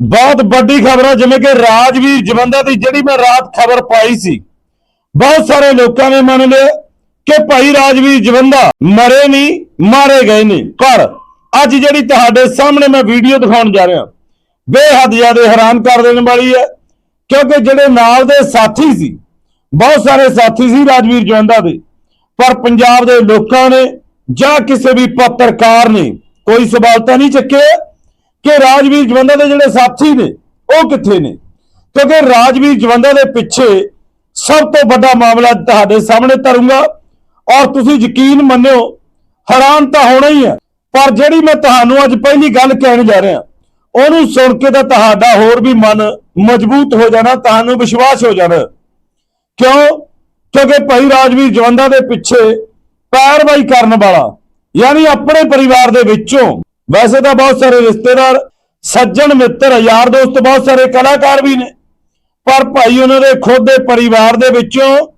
ਬਹੁਤ ਵੱਡੀ ਖਬਰ ਹੈ ਜਿਵੇਂ ਕਿ ਰਾਜਵੀਰ ਜਵੰਦਾ ਦੀ ਜਿਹੜੀ ਮੈਂ ਰਾਤ ਖਬਰ ਪਾਈ ਸੀ, ਬਹੁਤ ਸਾਰੇ ਲੋਕਾਂ ਨੇ ਮੰਨ ਲਿਆ ਕਿ ਭਾਈ ਰਾਜਵੀਰ ਜਵੰਦਾ ਮਰੇ ਨਹੀਂ, ਮਾਰੇ ਗਏ ਨੇ। ਪਰ ਅੱਜ ਜਿਹੜੀ ਤੁਹਾਡੇ ਸਾਹਮਣੇ ਮੈਂ ਵੀਡੀਓ ਦਿਖਾਉਣ ਜਾ ਰਿਹਾ, ਬੇਹੱਦ ਜ਼ਿਆਦਾ ਹੈਰਾਨ ਕਰ ਦੇਣ ਵਾਲੀ ਹੈ, ਕਿਉਂਕਿ ਜਿਹੜੇ ਨਾਲ ਦੇ ਸਾਥੀ ਸੀ, ਬਹੁਤ ਸਾਰੇ ਸਾਥੀ ਸੀ ਰਾਜਵੀਰ ਜਵੰਦਾ ਦੇ, ਪਰ ਪੰਜਾਬ ਦੇ ਲੋਕਾਂ ਨੇ ਜਾਂ ਕਿਸੇ ਵੀ ਪੱਤਰਕਾਰ ਨੇ ਕੋਈ ਸਵਾਲ ਤਾਂ ਨਹੀਂ ਚੱਕਿਆ ਕਿ ਰਾਜਵੀਰ ਜਵੰਦਾ ਦੇ ਜਿਹੜੇ ਸਾਥੀ ਨੇ, ਉਹ ਕਿੱਥੇ ਨੇ? ਕਿਉਂਕਿ ਰਾਜਵੀਰ ਜਵੰਦਾ ਦੇ ਪਿੱਛੇ ਸਭ ਤੋਂ ਵੱਡਾ ਮਾਮਲਾ ਤੁਹਾਡੇ ਸਾਹਮਣੇ ਧਰੂੰਗਾ ਔਰ ਤੁਸੀਂ ਯਕੀਨ ਮੰਨਿਓ, ਹੈਰਾਨ ਤਾਂ ਹੋਣਾ ਹੀ ਹੈ। ਪਰ ਜਿਹੜੀ ਮੈਂ ਤੁਹਾਨੂੰ ਅੱਜ ਪਹਿਲੀ ਗੱਲ ਕਹਿਣ ਜਾ ਰਿਹਾ, ਉਹਨੂੰ ਸੁਣ ਕੇ ਤਾਂ ਤੁਹਾਡਾ ਹੋਰ ਵੀ ਮਨ ਮਜ਼ਬੂਤ ਹੋ ਜਾਣਾ, ਤੁਹਾਨੂੰ ਵਿਸ਼ਵਾਸ ਹੋ ਜਾਣਾ। ਕਿਉਂ? ਕਿਉਂਕਿ ਭਾਈ ਰਾਜਵੀਰ ਜਵੰਦਾ ਦੇ ਪਿੱਛੇ ਪੈਰਵਾਈ ਕਰਨ ਵਾਲਾ, ਯਾਨੀ ਆਪਣੇ ਪਰਿਵਾਰ ਦੇ ਵਿੱਚੋਂ ਵੈਸੇ ਤਾਂ ਬਹੁਤ ਸਾਰੇ ਰਿਸ਼ਤੇਦਾਰ, ਸੱਜਣ ਮਿੱਤਰ, ਯਾਰ ਦੋਸਤ ਬਹੁਤ ਸਾਰੇ ਕਲਾਕਾਰ ਵੀ ਨੇ। ਪਰ ਭਾਈ ਉਹਨਾਂ ਦੇ ਖੁਦ ਦੇ ਪਰਿਵਾਰ ਦੇ ਵਿੱਚੋਂ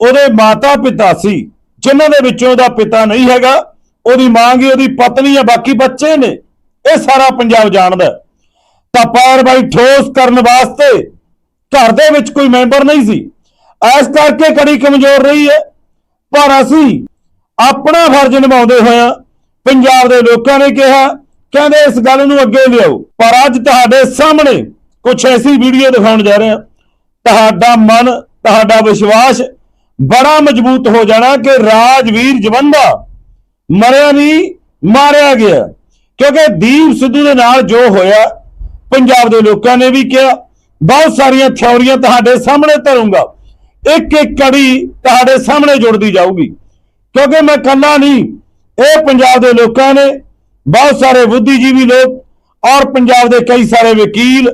ਉਹਦੇ ਮਾਤਾ ਪਿਤਾ ਸੀ, ਜਿਨ੍ਹਾਂ ਦੇ ਵਿੱਚੋਂ ਉਹਦਾ ਪਿਤਾ ਨਹੀਂ ਹੈਗਾ, ਉਹਦੀ ਮਾਂ ਹੀ ਉਹਦੀ ਪਤਨੀ ਆ, ਬਾਕੀ ਬੱਚੇ ਨੇ, ਇਹ ਸਾਰਾ ਪੰਜਾਬ ਜਾਣਦਾ। ਹੈ। ਤਾਂ ਪੈਰਵਾਈ ਠੋਸ ਕਰਨ ਵਾਸਤੇ ਘਰ ਦੇ ਵਿੱਚ ਕੋਈ ਮੈਂਬਰ ਨਹੀਂ ਸੀ। ਇਸ ਕਰਕੇ ਕੜੀ ਕਮਜ਼ੋਰ ਰਹੀ ਹੈ। ਪਰ ਅਸੀਂ ਆਪਣਾ ਫਰਜ਼ ਨਿਭਾਉਂਦੇ ਹੋਇਆ ਪੰਜਾਬ ਦੇ ਲੋਕਾਂ ਨੇ ਕਿਹਾ ਕਹਿੰਦੇ ਇਸ ਗੱਲ ਨੂੰ ਅੱਗੇ ਲਿਆਓ। ਪਰ ਅੱਜ ਤੁਹਾਡੇ ਸਾਹਮਣੇ ਕੁਝ ਐਸੀ ਵੀਡੀਓ ਦਿਖਾਉਣ ਜਾ ਰਹੇ ਹਾਂ। ਤੁਹਾਡਾ ਮਨ, ਤੁਹਾਡਾ ਵਿਸ਼ਵਾਸ ਬੜਾ ਮਜ਼ਬੂਤ ਹੋ ਜਾਣਾ ਕਿ ਰਾਜਵੀਰ ਜਵੰਦਾ ਮਰਿਆ ਨਹੀਂ, ਮਾਰਿਆ ਗਿਆ। ਕਿਉਂਕਿ ਦੀਪ ਸਿੱਧੂ ਦੇ ਨਾਲ ਜੋ ਹੋਇਆ, ਪੰਜਾਬ ਦੇ ਲੋਕਾਂ ਨੇ ਵੀ ਕਿਹਾ, ਬਹੁਤ ਸਾਰੀਆਂ ਥਿਉਰੀਆਂ ਤੁਹਾਡੇ ਸਾਹਮਣੇ ਧਰੂੰਗਾ। ਇੱਕ ਇੱਕ ਕੜੀ ਤੁਹਾਡੇ ਸਾਹਮਣੇ ਜੁੜਦੀ ਜਾਊਗੀ। ਕਿਉਂਕਿ ਮੈਂ ਕੱਲਾ ਨਹੀਂ, ਇਹ ਪੰਜਾਬ ਦੇ ਲੋਕਾਂ ਨੇ ਬਹੁਤ ਸਾਰੇ ਬੁੱਧੀਜੀਵੀ ਲੋਕ ਔਰ ਪੰਜਾਬ ਦੇ ਕਈ ਸਾਰੇ ਵਕੀਲ,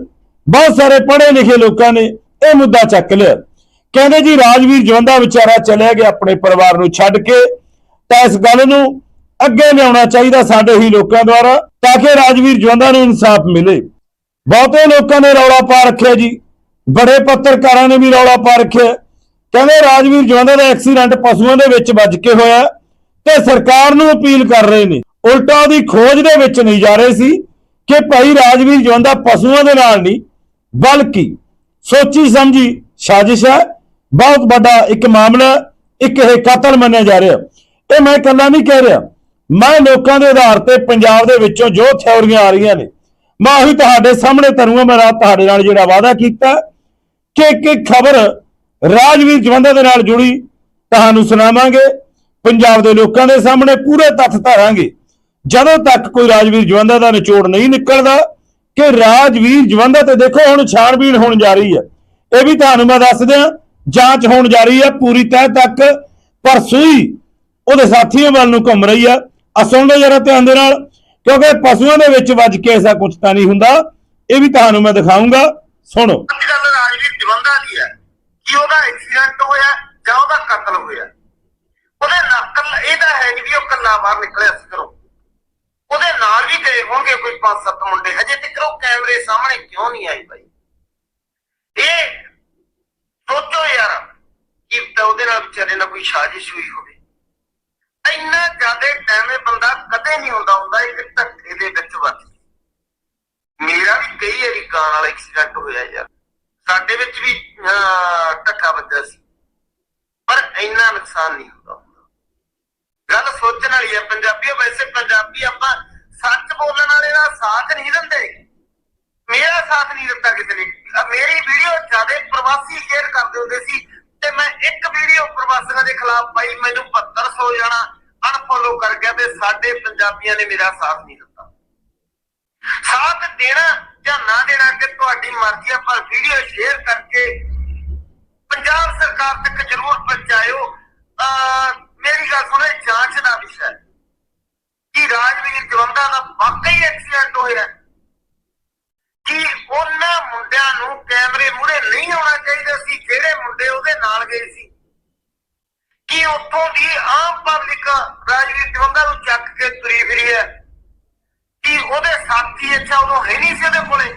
ਬਹੁਤ ਸਾਰੇ ਪੜ੍ਹੇ ਲਿਖੇ ਲੋਕਾਂ ਨੇ ਇਹ ਮੁੱਦਾ ਚੱਕ ਲਿਆ। ਕਹਿੰਦੇ ਜੀ, ਰਾਜਵੀਰ ਜਵੰਦਾ ਵਿਚਾਰਾ ਚਲਿਆ ਗਿਆ ਆਪਣੇ ਪਰਿਵਾਰ ਨੂੰ ਛੱਡ ਕੇ। ਤਾਂ ਇਸ ਗੱਲ ਨੂੰ ਅੱਗੇ ਲਿਆਉਣਾ ਚਾਹੀਦਾ ਸਾਡੇ ਹੀ ਲੋਕਾਂ ਦੁਆਰਾ ਤਾਂ ਕਿ ਰਾਜਵੀਰ ਜਵੰਦਾ ਨੂੰ ਇਨਸਾਫ ਮਿਲੇ। ਬਹੁਤੇ ਲੋਕਾਂ ਨੇ ਰੌਲਾ ਪਾ ਰੱਖਿਆ ਜੀ। ਬੜੇ ਪੱਤਰਕਾਰਾਂ ਨੇ ਵੀ ਰੌਲਾ ਪਾ ਰੱਖਿਆ। ਕਹਿੰਦੇ ਰਾਜਵੀਰ ਜਵੰਦਾ ਦਾ ਐਕਸੀਡੈਂਟ ਪਸ਼ੂਆਂ ਦੇ ਵਿੱਚ ਵੱਜ ਕੇ ਹੋਇਆ ਤੇ ਸਰਕਾਰ ਨੂੰ ਅਪੀਲ ਕਰ ਰਹੇ ਨੇ। ਉਲਟਾ ਉਹਦੀ ਖੋਜ ਦੇ ਵਿੱਚ ਨਹੀਂ ਜਾ ਰਹੇ ਸੀ ਕਿ ਭਾਈ ਰਾਜਵੀਰ ਜਵੰਦਾ ਪਸ਼ੂਆਂ ਦੇ ਨਾਲ ਨਹੀਂ, ਬਲਕਿ ਸੋਚੀ ਸਮਝੀ ਸਾਜ਼ਿਸ਼ ਹੈ। ਬਹੁਤ ਵੱਡਾ ਇੱਕ ਮਾਮਲਾ, ਇੱਕ ਇਹ ਕਤਲ ਮੰਨਿਆ ਜਾ ਰਿਹਾ। ਇਹ ਮੈਂ ਇਕੱਲਾ ਨਹੀਂ ਕਹਿ ਰਿਹਾ। ਮੈਂ ਲੋਕਾਂ ਦੇ ਆਧਾਰ ਤੇ ਪੰਜਾਬ ਦੇ ਵਿੱਚੋਂ ਜੋ ਥਿਉਰੀਆਂ ਆ ਰਹੀਆਂ ਨੇ, ਮੈਂ ਉਹੀ ਤੁਹਾਡੇ ਸਾਹਮਣੇ ਤਰੂੰਗਾ, ਮੈਂ ਰਾਤ ਤੁਹਾਡੇ ਨਾਲ ਜਿਹੜਾ ਵਾਅਦਾ ਕੀਤਾ ਕਿ ਇੱਕ ਇੱਕ ਖਬਰ ਰਾਜਵੀਰ ਜਵੰਦਾ ਦੇ ਨਾਲ ਜੁੜੀ, ਤੁਹਾਨੂੰ ਸੁਣਾਵਾਂਗੇ। ਪੰਜਾਬ ਦੇ ਲੋਕਾਂ ਦੇ ਸਾਹਮਣੇ ਪੂਰੇ ਤੱਥ ਧਾਰਾਂਗੇ। ਜਦੋਂ ਤੱਕ ਕੋਈ ਰਾਜਵੀਰ ਜਵੰਦਾ ਦਾ ਨਿਚੋੜ ਨਹੀਂ ਨਿਕਲਦਾ ਕਿ ਰਾਜਵੀਰ ਜਵੰਦਾ ਤੇ ਦੇਖੋ ਹੁਣ ਛਾਣਬੀਣ ਹੋਣ ਜਾ ਰਹੀ ਹੈ। ਇਹ ਵੀ ਤੁਹਾਨੂੰ ਮੈਂ ਦੱਸ ਦਿਆਂ, ਜਾਂਚ ਹੋਣ ਜਾ ਰਹੀ ਹੈ ਪੂਰੀ ਤਹਿ ਤੱਕ, ਪਰ ਉਹਦੇ ਸਾਥੀਆਂ ਵੱਲ ਨੂੰ ਘੁੰਮ ਰਹੀ ਆ ਆ ਸੁਣ ਜਰਾ ਧਿਆਨ ਦੇ ਨਾਲ, ਕਿਉਂਕਿ ਪਸ਼ੂਆਂ ਦੇ ਵਿੱਚ ਵੱਜ ਕੇ ਐਸਾ ਕੁਝ ਤਾਂ ਨਹੀਂ ਹੁੰਦਾ। ਇਹ ਵੀ ਤੁਹਾਨੂੰ ਮੈਂ ਦਿਖਾਉਂਗਾ ਸੁਣੋ। ਅੱਜ ਰਾਜਵੀਰ ਜਵੰਦਾ ਦੀ ਹੈ? ਕਿ ਉਹਦਾ ਐਕਸੀਡੈਂਟ ਹੋਇਆ ਜਾਂ ਉਹਦਾ ਕਤਲ ਹੋਇਆ? ਉਹਦੇ ਨਕਲ ਇਹ ਤਾਂ ਹੈ ਨਹੀਂ ਉਹ ਕੱਲਾ ਬਾਹਰ ਨਿਕਲਿਆ ਸੀ ਘਰੋਂ। ਉਹਦੇ ਨਾਲ ਵੀ ਗਏ ਹੋਣਗੇ ਕੋਈ ਪੰਜ ਸੱਤ ਮੁੰਡੇ। ਹਜੇ ਤੱਕ ਉਹ ਕੈਮਰੇ ਸਾਹਮਣੇ ਕਿਉਂ ਨਹੀਂ ਆਈ ਬਾਈ? ਇਹ ਸੋਚੋ ਯਾਰ ਕਿ ਤਾਂ ਉਹਦੇ ਨਾਲ ਵਿਚਾਰੇ ਨਾਲ ਕੋਈ ਸਾਜ਼ਿਸ਼ ਹੋਈ ਹੋਵੇ। ਇੰਨਾ ਜ਼ਿਆਦਾ ਟਾਈਮ ਇਹ ਬੰਦਾ ਕਦੇ ਨਹੀਂ ਹੁੰਦਾ ਹੁੰਦਾ ਇੱਕ ਧੱਕੇ ਦੇ ਵਿੱਚ ਵੱਜ ਮੇਰਾ ਵੀ ਕਈ ਵਾਰੀ ਕਾਂ ਨਾਲ ਐਕਸੀਡੈਂਟ ਹੋਇਆ ਯਾਰ। ਸਾਡੇ ਵਿੱਚ ਵੀ ਧੱਕਾ ਵੱਜਿਆ ਸੀ। ਪਰ ਇੰਨਾ ਨੁਕਸਾਨ ਨਹੀਂ ਹੁੰਦਾ। ਗੱਲ ਸੋਚਣ ਵਾਲੀ ਹੈ ਪੰਜਾਬੀ ਵੈਸੇ ਪੰਜਾਬੀ ਆਪਾਂ ਸੱਚ ਬੋਲਣ ਵਾਲੇ ਦਾ ਸਾਥ ਨਹੀਂ ਦਿੰਦੇ। ਮੇਰਾ ਸਾਥ ਨਹੀਂ ਦਿੱਤਾ ਕਿਸੇ ਨੇ। ਮੇਰੀ ਵੀਡੀਓ ਜ਼ਿਆਦਾ ਪ੍ਰਵਾਸੀ ਸ਼ੇਅਰ ਕਰਦੇ ਹੁੰਦੇ ਸੀ ਤੇ ਮੈਂ ਇੱਕ ਵੀਡੀਓ ਪ੍ਰਵਾਸੀਆਂ ਦੇ ਖਿਲਾਫ ਪਾਈ, ਮੈਨੂੰ 7200 ਜਾਣਾ ਅਨਫੋਲੋ ਕਰ ਗਿਆ ਤੇ ਸਾਡੇ ਪੰਜਾਬੀਆਂ ਨੇ ਮੇਰਾ ਸਾਥ ਨਹੀਂ ਦਿੱਤਾ। ਸਾਥ ਦੇਣਾ ਜਾਂ ਨਾ ਦੇਣਾ ਕਿ ਤੁਹਾਡੀ ਮਰਜ਼ੀ ਹੈ ਪਰ ਵੀਡੀਓ ਸ਼ੇਅਰ ਕਰਕੇ ਪੰਜਾਬ ਸਰਕਾਰ ਤੱਕ ਜ਼ਰੂਰ ਪਹੁੰਚਾਇਓ। ਅਹ ਮੇਰੀ ਗੱਲ ਸੁਣੋ ਇਹ ਜਾਂਚ ਦਾ ਵਿਸ਼ਾ ਹੈ ਕਿ ਰਾਜਵੀਰ ਜਵੰਦਾ ਦਾ ਵਾਕਈ ਐਕਸੀਡੈਂਟ ਕਿ ਉਹਨਾਂ ਮੁੰਡਿਆਂ ਨੂੰ ਕੈਮਰੇ ਮੂਹਰੇ ਨਹੀਂ ਆਉਣਾ ਚਾਹੀਦਾ ਸੀ? ਜਿਹੜੇ ਮੁੰਡੇ ਉਹਦੇ ਨਾਲ ਗਏ ਸੀ? ਕਿ ਉੱਥੋਂ ਦੀ ਆਮ ਪਬਲਿਕ ਰਾਜਵੀਰ ਜਵੰਦਾ ਨੂੰ ਚੱਕ ਕੇ ਤੁਰੀ ਫਿਰੀ ਹੈ? ਕਿ ਉਹਦੇ ਸਾਥੀ ਅੱਛਾ ਉਦੋਂ ਹੈ ਨਹੀਂ ਸੀ ਉਹਦੇ ਕੋਲੇ?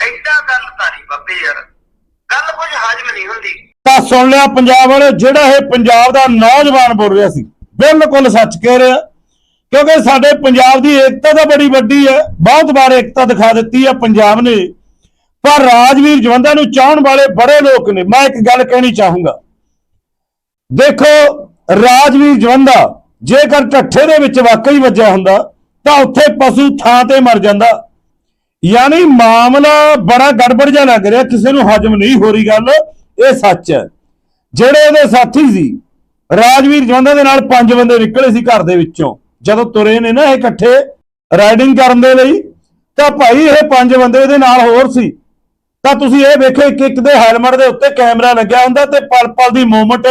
ਐਡਾ ਗੱਲ ਤਾਂ ਨਹੀਂ ਬੱਬੇ ਯਾਰ। ਗੱਲ ਕੁਝ ਹਾਜ਼ਮ ਨਹੀਂ ਹੁੰਦੀ। ਤਾਂ ਸੁਣ ਲਿਆ, ਪੰਜਾਬ ਵਾਲੇ, ਜਿਹੜਾ ਇਹ ਪੰਜਾਬ ਦਾ ਨੌਜਵਾਨ ਬੋਲ ਰਿਹਾ ਸੀ, ਬਿਲਕੁਲ ਸੱਚ ਕਹਿ ਰਿਹਾ। ਕਿਉਂਕਿ ਸਾਡੇ ਪੰਜਾਬ ਦੀ ਏਕਤਾ ਤਾਂ ਬੜੀ ਵੱਡੀ ਹੈ, ਬਹੁਤ ਵਾਰ ਏਕਤਾ ਦਿਖਾ ਦਿੱਤੀ ਹੈ ਪੰਜਾਬ ਨੇ। ਪਰ ਰਾਜਵੀਰ ਜਵੰਦਾ ਨੂੰ ਚਾਹਣ ਵਾਲੇ ਬੜੇ ਲੋਕ ਨੇ, ਮੈਂ ਇੱਕ ਗੱਲ ਕਹਿਣੀ ਚਾਹੂੰਗਾ। ਦੇਖੋ, ਰਾਜਵੀਰ ਜਵੰਦਾ ਜੇਕਰ ਢੱਠੇ ਦੇ ਵਿੱਚ ਵਾਕਈ ਵੱਜਿਆ ਹੁੰਦਾ, ਤਾਂ ਉੱਥੇ ਪਸ਼ੂ ਥਾਂ ਤੇ ਮਰ ਜਾਂਦਾ। ਯਾਨੀ ਮਾਮਲਾ ਬੜਾ ਗੜਬੜ ਜਿਹਾ ਲੱਗ ਰਿਹਾ, ਕਿਸੇ ਨੂੰ ਹਜਮ ਨਹੀਂ ਹੋ ਰਹੀ ਗੱਲ, ਇਹ ਸੱਚ ਹੈ। ਜਿਹੜੇ ਉਹਦੇ ਸਾਥੀ ਸੀ, ਰਾਜਵੀਰ ਜਵੰਦਾ ਦੇ ਨਾਲ ਪੰਜ ਬੰਦੇ ਨਿਕਲੇ ਸੀ ਘਰ ਦੇ ਵਿੱਚੋਂ। ਜਦੋਂ ਤੁਰੇ ਨੇ ਨਾ ਇਹ ਇਕੱਠੇ ਰਾਈਡਿੰਗ ਕਰਨ ਦੇ ਲਈ, ਤਾਂ ਭਾਈ ਇਹ ਪੰਜ ਬੰਦੇ ਇਹਦੇ ਨਾਲ ਹੋਰ ਸੀ। ਤਾਂ ਤੁਸੀਂ ਇਹ ਵੇਖੋ, ਇੱਕ ਇੱਕ ਦੇ ਹੈਲਮਟ ਦੇ ਉੱਤੇ ਕੈਮਰਾ ਲੱਗਿਆ ਹੁੰਦਾ ਤੇ ਪਲ ਪਲ ਦੀ ਮੂਵਮੈਂਟ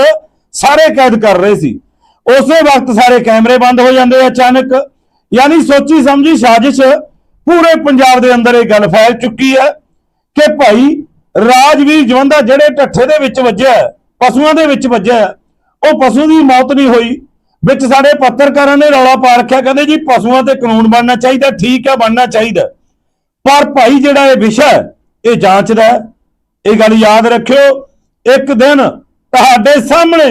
ਸਾਰੇ ਕੈਦ ਕਰ ਰਹੇ ਸੀ। ਉਸੇ ਵਕਤ ਸਾਰੇ ਕੈਮਰੇ ਬੰਦ ਹੋ ਜਾਂਦੇ ਆ ਅਚਾਨਕ। ਯਾਨੀ ਸੋਚੀ ਸਮਝੀ ਸਾਜ਼ਿਸ਼, ਪੂਰੇ ਪੰਜਾਬ ਦੇ ਅੰਦਰ ਇਹ ਗੱਲ ਫੈਲ ਚੁੱਕੀ ਹੈ ਕਿ ਭਾਈ ਰਾਜਵੀਰ ਜਵੰਦਾ ਜਿਹੜੇ ਢੱਠੇ ਦੇ ਵਿੱਚ ਵੱਜਿਆ, ਪਸ਼ੂਆਂ ਦੇ ਵਿੱਚ ਵੱਜਿਆ, ਉਹ ਪਸ਼ੂ ਦੀ ਮੌਤ ਨਹੀਂ ਹੋਈ। ਵਿੱਚ ਸਾਡੇ ਪੱਤਰਕਾਰਾਂ ਨੇ ਰੌਲਾ ਪਾ ਰੱਖਿਆ, ਕਹਿੰਦੇ ਜੀ ਪਸ਼ੂਆਂ ਤੇ ਕਾਨੂੰਨ ਬਣਨਾ ਚਾਹੀਦਾ, ਠੀਕ ਹੈ ਬਣਨਾ ਚਾਹੀਦਾ। ਪਰ ਭਾਈ ਜਿਹੜਾ ਇਹ ਵਿਸ਼ਾ ਇਹ ਜਾਂਚ ਦਾ ਇਹ ਗੱਲ ਯਾਦ ਰੱਖਿਓ, ਇੱਕ ਦਿਨ ਤੁਹਾਡੇ ਸਾਹਮਣੇ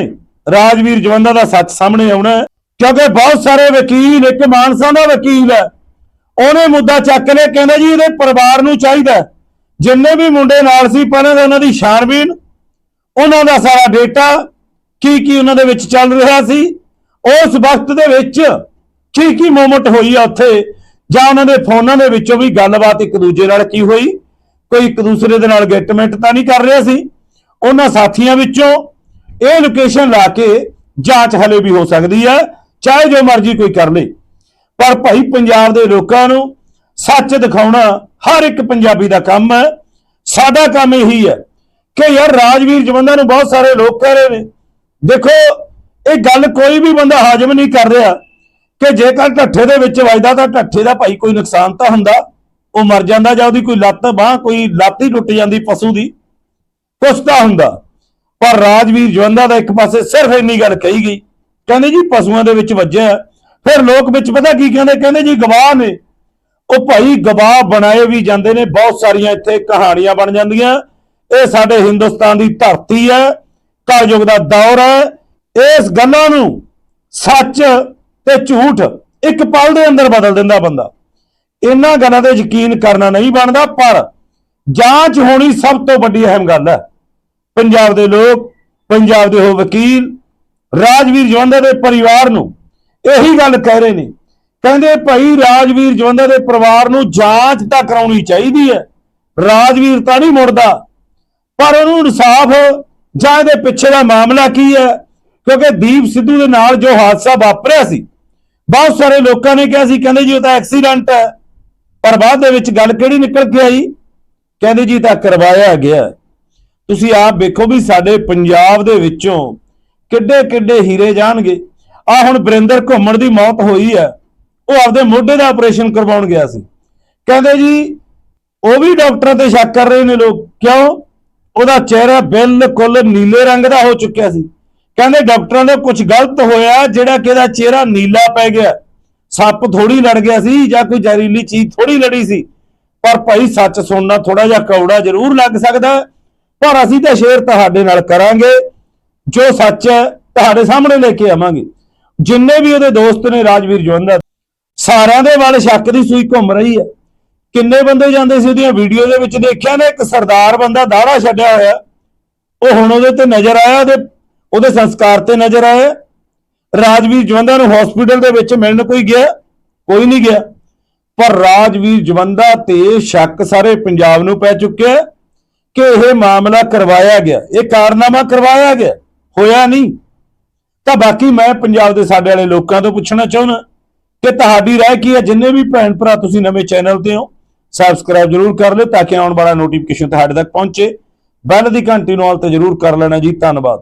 ਰਾਜਵੀਰ ਜਵੰਦਾ ਦਾ ਸੱਚ ਸਾਹਮਣੇ ਆਉਣਾ ਕਿਉਂਕਿ ਬਹੁਤ ਸਾਰੇ ਵਕੀਲ, ਇੱਕ ਮਾਨਸਾ ਦਾ ਵਕੀਲ ਹੈ, ਉਹਨੇ ਮੁੱਦਾ ਚੱਕ ਲਿਆ, ਕਹਿੰਦਾ ਜੀ ਇਹਦੇ ਪਰਿਵਾਰ ਨੂੰ ਚਾਹੀਦਾ ਜਿੰਨੇ ਵੀ ਮੁੰਡੇ ਨਾਲ ਸੀ, ਪਹਿਲਾਂ ਤਾਂ ਉਹਨਾਂ ਦੀ ਛਾਣਬੀਨ ਉਹਨਾਂ ਦਾ ਸਾਰਾ ਡੇਟਾ ਕੀ ਕੀ ਉਹਨਾਂ ਦੇ ਵਿੱਚ ਚੱਲ ਰਿਹਾ ਸੀ ਉਸ ਵਕਤ ਦੇ ਵਿੱਚ ਕੀ ਕੀ ਮੂਮੈਂਟ ਹੋਈ ਆ ਉੱਥੇ? ਜਾਂ ਉਹਨਾਂ ਦੇ ਫੋਨਾਂ ਦੇ ਵਿੱਚੋਂ ਵੀ ਗੱਲਬਾਤ ਇੱਕ ਦੂਜੇ ਨਾਲ ਕੀ ਹੋਈ? ਕੋਈ ਇੱਕ ਦੂਸਰੇ ਦੇ ਨਾਲ ਗੈਟਮੈਂਟ ਤਾਂ ਨਹੀਂ ਕਰ ਰਿਹਾ ਸੀ? ਉਹਨਾਂ ਸਾਥੀਆਂ ਵਿੱਚੋਂ ਇਹ ਲੋਕੇਸ਼ਨ ਲਾ ਕੇ ਜਾਂਚ ਹਲੇ ਵੀ ਹੋ ਸਕਦੀ ਹੈ ਚਾਹੇ ਜੋ ਮਰਜ਼ੀ ਕੋਈ ਕਰ ਲੇ। ਪਰ ਭਾਈ ਪੰਜਾਬ ਦੇ ਲੋਕਾਂ ਨੂੰ ਸੱਚ ਦਿਖਾਉਣਾ ਹਰ ਇੱਕ ਪੰਜਾਬੀ ਦਾ ਕੰਮ ਹੈ। ਸਾਡਾ ਕੰਮ ਇਹੀ ਹੈ ਕਿ ਯਾਰ ਰਾਜਵੀਰ ਜਵੰਦਾ ਨੂੰ ਬਹੁਤ ਸਾਰੇ ਲੋਕ ਕਹਿ ਰਹੇ ਨੇ, ਦੇਖੋ ਇਹ ਗੱਲ ਕੋਈ ਵੀ ਬੰਦਾ ਹਾਜ਼ਮ ਨਹੀਂ ਕਰ ਰਿਹਾ ਕਿ ਜੇਕਰ ਢੱਠੇ ਦੇ ਵਿੱਚ ਵੱਜਦਾ ਤਾਂ ਢੱਠੇ ਦਾ ਭਾਈ ਕੋਈ ਨੁਕਸਾਨ ਤਾਂ ਹੁੰਦਾ, ਉਹ ਮਰ ਜਾਂਦਾ ਜਾਂ ਉਹਦੀ ਕੋਈ ਲੱਤ, ਬਾਹ, ਕੋਈ ਲੱਤ ਹੀ ਟੁੱਟ ਜਾਂਦੀ ਪਸ਼ੂ ਦੀ, ਕੁਛ ਤਾਂ ਹੁੰਦਾ। ਪਰ ਰਾਜਵੀਰ ਜਵੰਦਾ ਦਾ ਇੱਕ ਪਾਸੇ ਸਿਰਫ ਇੰਨੀ ਗੱਲ ਕਹੀ ਗਈ, ਕਹਿੰਦੇ ਜੀ ਪਸ਼ੂਆਂ ਦੇ ਵਿੱਚ ਵੱਜਿਆ, ਫਿਰ ਲੋਕ ਵਿੱਚ ਪਤਾ ਕੀ ਕਹਿੰਦੇ ਕਹਿੰਦੇ ਜੀ ਗਵਾਹ ਨੇ। ਉਹ ਭਾਈ ਗਵਾਹ ਬਣਾਏ ਵੀ ਜਾਂਦੇ ਨੇ, ਬਹੁਤ ਸਾਰੀਆਂ ਇੱਥੇ ਕਹਾਣੀਆਂ ਬਣ ਜਾਂਦੀਆਂ। ਇਹ ਸਾਡੇ ਹਿੰਦੁਸਤਾਨ ਦੀ ਧਰਤੀ ਹੈ, ਕਲਯੁਗ ਦਾ ਦੌਰ ਹੈ ਇਸ ਗੱਲਾਂ ਨੂੰ ਸੱਚ ਤੇ ਝੂਠ ਇੱਕ ਪਲ ਦੇ ਅੰਦਰ ਬਦਲ ਦਿੰਦਾ ਬੰਦਾ। ਇਹਨਾਂ ਗੱਲਾਂ ਤੇ ਯਕੀਨ ਕਰਨਾ ਨਹੀਂ ਬਣਦਾ, ਪਰ ਜਾਂਚ ਹੋਣੀ ਸਭ ਤੋਂ ਵੱਡੀ ਅਹਿਮ ਗੱਲ ਹੈ। ਪੰਜਾਬ ਦੇ ਲੋਕ, ਪੰਜਾਬ ਦੇ ਉਹ ਵਕੀਲ, ਰਾਜਵੀਰ ਜਵੰਦਾ ਦੇ ਪਰਿਵਾਰ ਨੂੰ ਇਹੀ ਗੱਲ ਕਹਿ ਰਹੇ ਨੇ। ਕਹਿੰਦੇ ਭਾਈ ਰਾਜਵੀਰ ਜਵੰਦਾ ਦੇ ਪਰਿਵਾਰ ਨੂੰ ਜਾਂਚ ਤਾਂ ਕਰਾਉਣੀ ਚਾਹੀਦੀ ਹੈ। ਰਾਜਵੀਰ ਤਾਂ ਨਹੀਂ ਮੁੜਦਾ, ਪਰ ਉਹਨੂੰ ਇਨਸਾਫ ਜਾਂ ਇਹਦੇ ਪਿੱਛੇ ਦਾ ਮਾਮਲਾ ਕੀ ਹੈ? ਕਿਉਂਕਿ ਦੀਪ ਸਿੱਧੂ ਦੇ ਨਾਲ ਜੋ ਹਾਦਸਾ ਵਾਪਰਿਆ ਸੀ, ਬਹੁਤ ਸਾਰੇ ਲੋਕਾਂ ਨੇ ਕਿਹਾ ਸੀ, ਕਹਿੰਦੇ ਜੀ ਉਹ ਤਾਂ ਐਕਸੀਡੈਂਟ ਹੈ। ਪਰ ਬਾਅਦ ਦੇ ਵਿੱਚ ਗੱਲ ਕਿਹੜੀ ਨਿਕਲ ਕੇ ਆਈ? ਕਹਿੰਦੇ ਜੀ ਤਾਂ ਕਰਵਾਇਆ ਗਿਆ ਤੁਸੀਂ ਆਪ ਵੇਖੋ ਵੀ ਸਾਡੇ ਪੰਜਾਬ ਦੇ ਵਿੱਚੋਂ ਕਿੱਡੇ ਕਿੱਡੇ ਹੀਰੇ ਜਾਣਗੇ। ਆ ਹੁਣ ਬਰਿੰਦਰ ਘੁੰਮਣ ਦੀ ਮੌਤ ਹੋਈ ਹੈ। ਉਹ ਆਪਦੇ ਮੋਢੇ ਦਾ ਆਪਰੇਸ਼ਨ ਕਰਵਾਉਣ ਗਿਆ ਸੀ। ਕਹਿੰਦੇ ਜੀ, ਉਹ ਵੀ ਡਾਕਟਰਾਂ ਤੇ ਸ਼ੱਕ ਕਰ ਰਹੇ ਨੇ ਲੋਕ। ਕਿਉਂ? ਉਹਦਾ ਚਿਹਰਾ ਬਿਲਕੁਲ ਨੀਲੇ ਰੰਗ ਦਾ ਹੋ ਚੁੱਕਿਆ ਸੀ। ਕਹਿੰਦੇ ਡਾਕਟਰਾਂ ਦਾ ਕੁਝ ਗਲਤ ਹੋਇਆ, ਜਿਹੜਾ ਕਿ ਇਹਦਾ ਚਿਹਰਾ ਨੀਲਾ ਪੈ ਗਿਆ। ਸੱਪ ਥੋੜੀ ਲੜ ਗਿਆ ਸੀ ਜਾਂ ਕੋਈ ਜ਼ਹਿਰੀਲੀ ਚੀਜ਼ ਥੋੜੀ ਲੜੀ ਸੀ। ਪਰ ਭਾਈ ਸੱਚ ਸੁਣਨਾ ਥੋੜਾ ਜਿਹਾ ਕੌੜਾ ਜ਼ਰੂਰ ਲੱਗ ਸਕਦਾ। ਪਰ ਅਸੀਂ ਤਾਂ ਸ਼ੇਅਰ ਤੁਹਾਡੇ ਨਾਲ ਕਰਾਂਗੇ, ਜੋ ਸੱਚ ਤੁਹਾਡੇ ਸਾਹਮਣੇ ਲੈ ਕੇ ਆਵਾਂਗੇ। ਜਿੰਨੇ ਵੀ ਉਹਦੇ ਦੋਸਤ ਨੇ ਰਾਜਵੀਰ ਜਵੰਦਾ, ਸਾਰਿਆਂ ਦੇ ਵੱਲ ਸ਼ੱਕ ਦੀ ਸੂਈ ਘੁੰਮ ਰਹੀ ਹੈ। ਕਿੰਨੇ ਬੰਦੇ ਜਾਂਦੇ ਸੀ ਉਹਦੀਆਂ ਵੀਡੀਓ ਦੇ ਵਿੱਚ ਦੇਖਿਆ ਨਾ, ਇੱਕ ਸਰਦਾਰ ਬੰਦਾ ਦਾੜਾ ਛੱਡਿਆ ਹੋਇਆ। ਉਹ ਹੁਣ ਉਹਦੇ ਤੇ ਨਜ਼ਰ ਆਇਆ, ਉਹਦੇ ਉਹਦੇ ਸੰਸਕਾਰ ਤੇ ਨਜ਼ਰ ਆਇਆ ਰਾਜਵੀਰ ਜਵੰਦਾ ਨੂੰ ਹਸਪੀਟਲ ਦੇ ਵਿੱਚ ਮਿਲਣ ਕੋਈ ਗਿਆ? ਕੋਈ ਨਹੀਂ ਗਿਆ। ਪਰ ਰਾਜਵੀਰ ਜਵੰਦਾ ਤੇ ਸ਼ੱਕ ਸਾਰੇ ਪੰਜਾਬ ਨੂੰ ਪੈ ਚੁੱਕਿਆ ਕਿ ਇਹ ਮਾਮਲਾ ਕਰਵਾਇਆ ਗਿਆ। ਇਹ ਕਾਰਨਾਮਾ ਕਰਵਾਇਆ ਗਿਆ। ਹੋਇਆ ਨਹੀਂ। ਤਾਂ ਬਾਕੀ ਮੈਂ ਪੰਜਾਬ ਦੇ ਸਾਡੇ ਵਾਲੇ ਲੋਕਾਂ ਤੋਂ ਪੁੱਛਣਾ ਚਾਹੁੰਦਾ ਕਿ ਤੁਹਾਡੀ ਰਾਏ ਕੀ ਹੈ? ਜਿੰਨੇ ਵੀ ਭੈਣ ਭਰਾ ਤੁਸੀਂ ਨਵੇਂ ਚੈਨਲ ਤੇ ਹੋ ਸਬਸਕ੍ਰਾਈਬ ਜਰੂਰ ਕਰ ਲਿਓ ਤਾਂ ਕਿ ਆਉਣ ਵਾਲਾ ਨੋਟੀਫਿਕੇਸ਼ਨ ਤੁਹਾਡੇ ਤੱਕ ਪਹੁੰਚੇ। ਬੈਲ ਦੀ ਘੰਟੀ ਨੂੰ ਆਲ ਤੇ ਜਰੂਰ ਕਰ ਲੈਣਾ ਜੀ। ਧੰਨਵਾਦ।